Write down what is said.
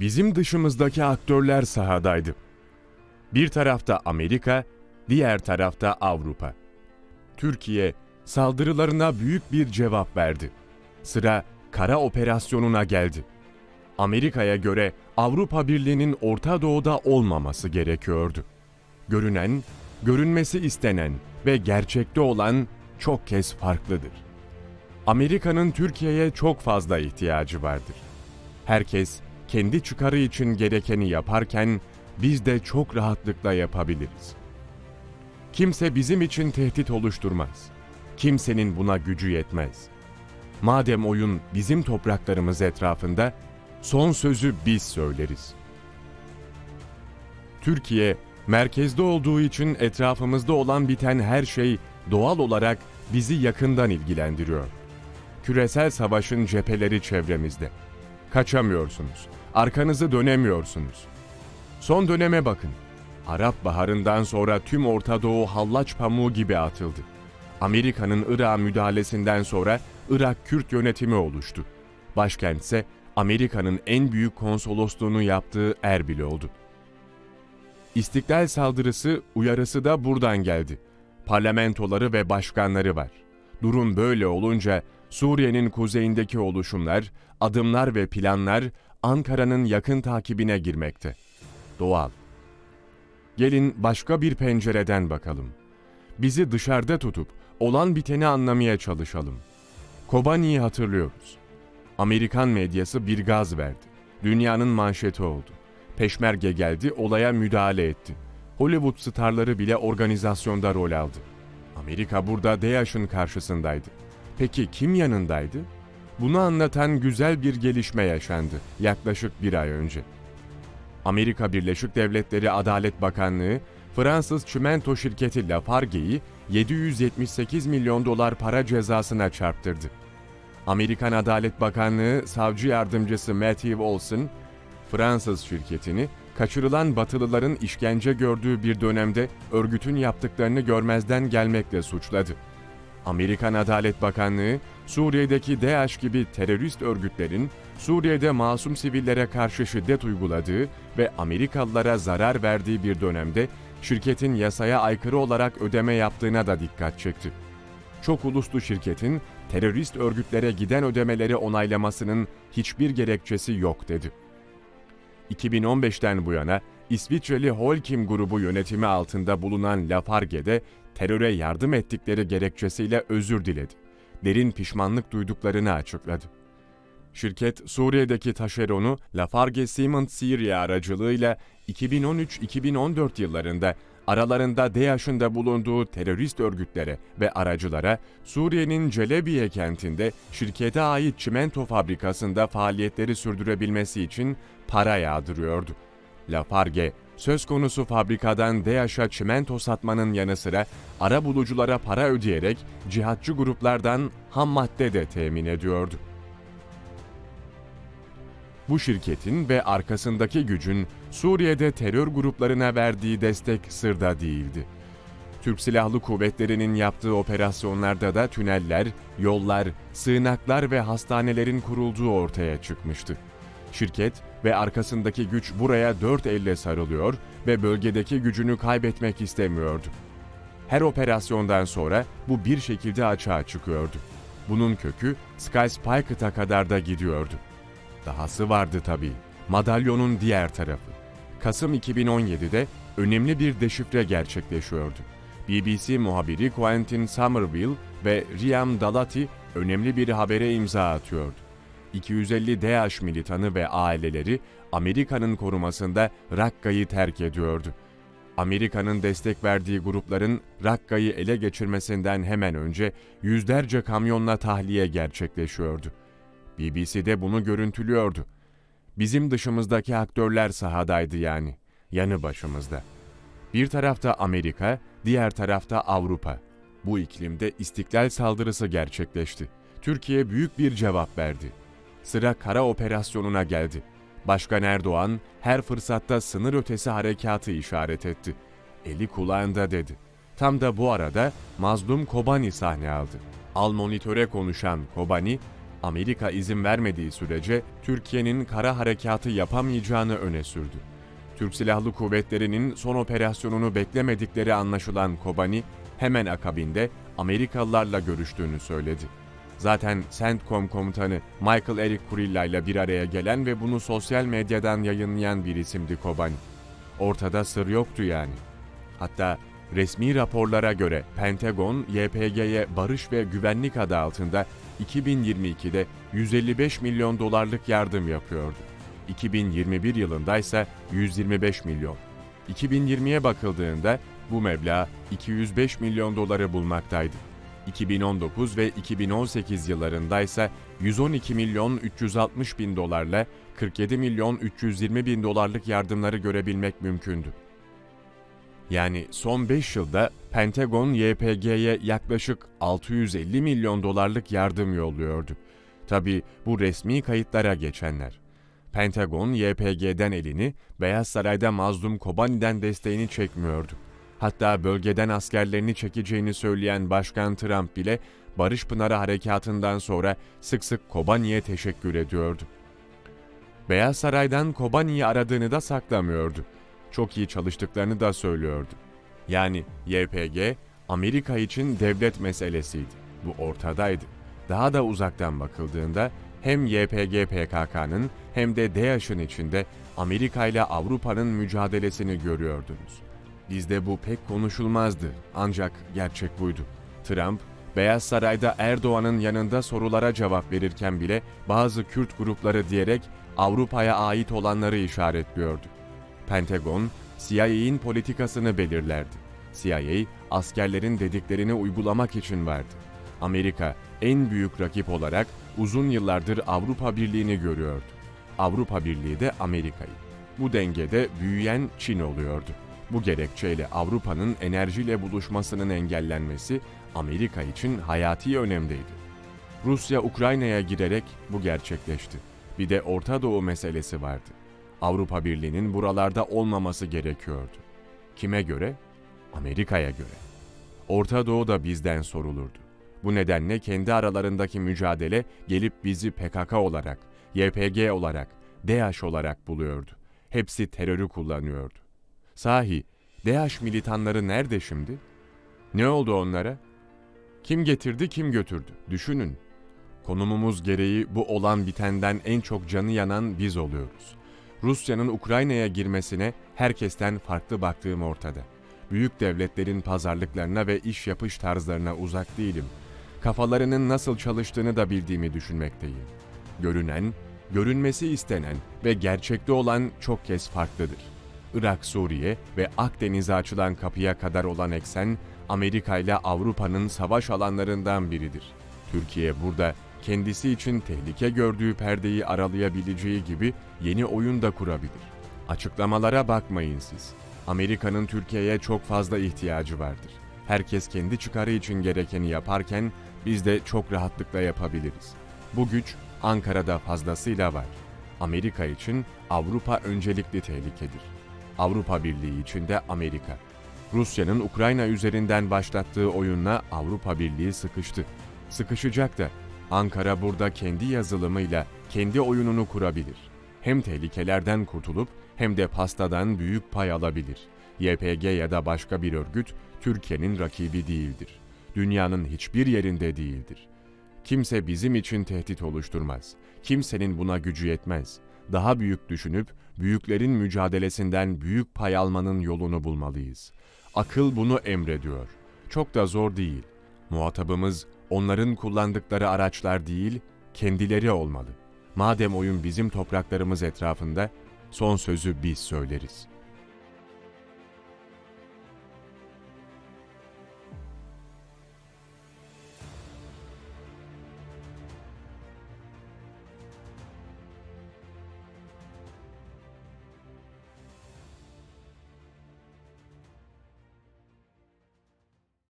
Bizim dışımızdaki aktörler sahadaydı. Bir tarafta Amerika, diğer tarafta Avrupa. Türkiye saldırılarına büyük bir cevap verdi. Sıra kara operasyonuna geldi. Amerika'ya göre Avrupa Birliği'nin Orta Doğu'da olmaması gerekiyordu. Görünen, görünmesi istenen ve gerçekte olan çok kez farklıdır. Amerika'nın Türkiye'ye çok fazla ihtiyacı vardır. Herkes kendi çıkarı için gerekeni yaparken biz de çok rahatlıkla yapabiliriz. Kimse bizim için tehdit oluşturmaz. Kimsenin buna gücü yetmez. Madem oyun bizim topraklarımız etrafında, son sözü biz söyleriz. Türkiye, merkezde olduğu için etrafımızda olan biten her şey doğal olarak bizi yakından ilgilendiriyor. Küresel savaşın cepheleri çevremizde. Kaçamıyorsunuz, arkanızı dönemiyorsunuz. Son döneme bakın. Arap Baharı'ndan sonra tüm Orta Doğu hallaç pamuğu gibi atıldı. Amerika'nın Irak'a müdahalesinden sonra Irak Kürt yönetimi oluştu. Başkent ise Amerika'nın en büyük konsolosluğunu yaptığı Erbil oldu. İstiklal saldırısı uyarısı da buradan geldi. Parlamentoları ve başkanları var. Durum böyle olunca Suriye'nin kuzeyindeki oluşumlar, adımlar ve planlar Ankara'nın yakın takibine girmekte. Doğal. Gelin başka bir pencereden bakalım. Bizi dışarıda tutup olan biteni anlamaya çalışalım. Kobani'yi hatırlıyoruz. Amerikan medyası bir gaz verdi. Dünyanın manşeti oldu. Peşmerge geldi, olaya müdahale etti. Hollywood starları bile organizasyonda rol aldı. Amerika burada DAEŞ'ın karşısındaydı. Peki kim yanındaydı? Bunu anlatan güzel bir gelişme yaşandı yaklaşık bir ay önce. Amerika Birleşik Devletleri Adalet Bakanlığı, Fransız çimento şirketi Lafarge'yi 778 milyon dolar para cezasına çarptırdı. Amerikan Adalet Bakanlığı Savcı Yardımcısı Matthew Olson, Fransız şirketini kaçırılan Batılıların işkence gördüğü bir dönemde örgütün yaptıklarını görmezden gelmekle suçladı. Amerikan Adalet Bakanlığı, Suriye'deki DAEŞ gibi terörist örgütlerin Suriye'de masum sivillere karşı şiddet uyguladığı ve Amerikalılara zarar verdiği bir dönemde şirketin yasaya aykırı olarak ödeme yaptığına da dikkat çekti. Çok uluslu şirketin terörist örgütlere giden ödemeleri onaylamasının hiçbir gerekçesi yok dedi. 2015'ten bu yana İsviçreli Holcim grubu yönetimi altında bulunan Lafarge'de teröre yardım ettikleri gerekçesiyle özür diledi. Derin pişmanlık duyduklarını açıkladı. Şirket Suriye'deki taşeronu Lafarge Siemens Syria aracılığıyla 2013-2014 yıllarında aralarında DAEŞ'ın da bulunduğu terörist örgütlere ve aracılara Suriye'nin Celebiye kentinde şirkete ait çimento fabrikasında faaliyetleri sürdürebilmesi için para yağdırıyordu. Lafarge, söz konusu fabrikadan DAEŞ'a çimento satmanın yanı sıra ara buluculara para ödeyerek cihatçı gruplardan ham madde de temin ediyordu. Bu şirketin ve arkasındaki gücün Suriye'de terör gruplarına verdiği destek sırda değildi. Türk Silahlı Kuvvetleri'nin yaptığı operasyonlarda da tüneller, yollar, sığınaklar ve hastanelerin kurulduğu ortaya çıkmıştı. Şirket ve arkasındaki güç buraya dört elle sarılıyor ve bölgedeki gücünü kaybetmek istemiyordu. Her operasyondan sonra bu bir şekilde açığa çıkıyordu. Bunun kökü Sky Spike'a kadar da gidiyordu. Dahası vardı tabii. Madalyonun diğer tarafı. Kasım 2017'de önemli bir deşifre gerçekleşiyordu. BBC muhabiri Quentin Somerville ve Riam Dalati önemli bir habere imza atıyordu. 250 DAEŞ militanı ve aileleri Amerika'nın korumasında Rakka'yı terk ediyordu. Amerika'nın destek verdiği grupların Rakka'yı ele geçirmesinden hemen önce yüzlerce kamyonla tahliye gerçekleşiyordu. BBC'de bunu görüntülüyordu. Bizim dışımızdaki aktörler sahadaydı yani, yanı başımızda. Bir tarafta Amerika, diğer tarafta Avrupa. Bu iklimde istiklal saldırısı gerçekleşti. Türkiye büyük bir cevap verdi. Sıra kara operasyonuna geldi. Başkan Erdoğan her fırsatta sınır ötesi harekatı işaret etti. Eli kulağında dedi. Tam da bu arada mazlum Kobani sahne aldı. Al monitöre konuşan Kobani, Amerika izin vermediği sürece Türkiye'nin kara harekatı yapamayacağını öne sürdü. Türk Silahlı Kuvvetleri'nin son operasyonunu beklemedikleri anlaşılan Kobani, hemen akabinde Amerikalılarla görüştüğünü söyledi. Zaten CENTCOM komutanı Michael Eric Kurilla ile bir araya gelen ve bunu sosyal medyadan yayınlayan bir isimdi Kobani. Ortada sır yoktu yani. Hatta resmi raporlara göre Pentagon, YPG'ye barış ve güvenlik adı altında 2022'de 155 milyon dolarlık yardım yapıyordu. 2021 yılında ise 125 milyon. 2020'ye bakıldığında bu meblağ 205 milyon doları bulmaktaydı. 2019 ve 2018 yıllarında ise 112 milyon 360 bin dolarla 47 milyon 320 bin dolarlık yardımları görebilmek mümkündü. Yani son 5 yılda Pentagon YPG'ye yaklaşık 650 milyon dolarlık yardım yolluyordu. Tabi bu resmi kayıtlara geçenler. Pentagon YPG'den elini, Beyaz Saray'da mazlum Kobani'den desteğini çekmiyordu. Hatta bölgeden askerlerini çekeceğini söyleyen Başkan Trump bile Barış Pınarı harekatından sonra sık sık Kobani'ye teşekkür ediyordu. Beyaz Saray'dan Kobani'yi aradığını da saklamıyordu. Çok iyi çalıştıklarını da söylüyordu. Yani YPG Amerika için devlet meselesiydi. Bu ortadaydı. Daha da uzaktan bakıldığında hem YPG PKK'nın hem de DAEŞ'in içinde Amerika ile Avrupa'nın mücadelesini görüyordunuz. Bizde bu pek konuşulmazdı ancak gerçek buydu. Trump, Beyaz Saray'da Erdoğan'ın yanında sorulara cevap verirken bile bazı Kürt grupları diyerek Avrupa'ya ait olanları işaretliyordu. Pentagon, CIA'in politikasını belirlerdi. CIA, askerlerin dediklerini uygulamak için vardı. Amerika, en büyük rakip olarak uzun yıllardır Avrupa Birliği'ni görüyordu. Avrupa Birliği de Amerika'yı. Bu dengede büyüyen Çin oluyordu. Bu gerekçeyle Avrupa'nın enerjiyle buluşmasının engellenmesi Amerika için hayati önemdeydi. Rusya Ukrayna'ya girerek bu gerçekleşti. Bir de Orta Doğu meselesi vardı. Avrupa Birliği'nin buralarda olmaması gerekiyordu. Kime göre? Amerika'ya göre. Orta Doğu da bizden sorulurdu. Bu nedenle kendi aralarındaki mücadele gelip bizi PKK olarak, YPG olarak, DAEŞ olarak buluyordu. Hepsi terörü kullanıyordu. Sahi, DAEŞ militanları nerede şimdi? Ne oldu onlara? Kim getirdi, kim götürdü? Düşünün. Konumumuz gereği bu olan bitenden en çok canı yanan biz oluyoruz. Rusya'nın Ukrayna'ya girmesine herkesten farklı baktığım ortada. Büyük devletlerin pazarlıklarına ve iş yapış tarzlarına uzak değilim. Kafalarının nasıl çalıştığını da bildiğimi düşünmekteyim. Görünen, görünmesi istenen ve gerçekte olan çok kez farklıdır. Irak, Suriye ve Akdeniz'e açılan kapıya kadar olan eksen, Amerika ile Avrupa'nın savaş alanlarından biridir. Türkiye burada kendisi için tehlike gördüğü perdeyi aralayabileceği gibi yeni oyun da kurabilir. Açıklamalara bakmayın siz. Amerika'nın Türkiye'ye çok fazla ihtiyacı vardır. Herkes kendi çıkarı için gerekeni yaparken biz de çok rahatlıkla yapabiliriz. Bu güç Ankara'da fazlasıyla var. Amerika için Avrupa öncelikli tehlikedir. Avrupa Birliği için de Amerika. Rusya'nın Ukrayna üzerinden başlattığı oyunla Avrupa Birliği sıkıştı. Sıkışacak da Ankara burada kendi yazılımıyla kendi oyununu kurabilir. Hem tehlikelerden kurtulup hem de pastadan büyük pay alabilir. YPG ya da başka bir örgüt Türkiye'nin rakibi değildir. Dünyanın hiçbir yerinde değildir. Kimse bizim için tehdit oluşturmaz. Kimsenin buna gücü yetmez. Daha büyük düşünüp büyüklerin mücadelesinden büyük pay almanın yolunu bulmalıyız. Akıl bunu emrediyor. Çok da zor değil. Muhatabımız onların kullandıkları araçlar değil, kendileri olmalı. Madem oyun bizim topraklarımız etrafında, son sözü biz söyleriz.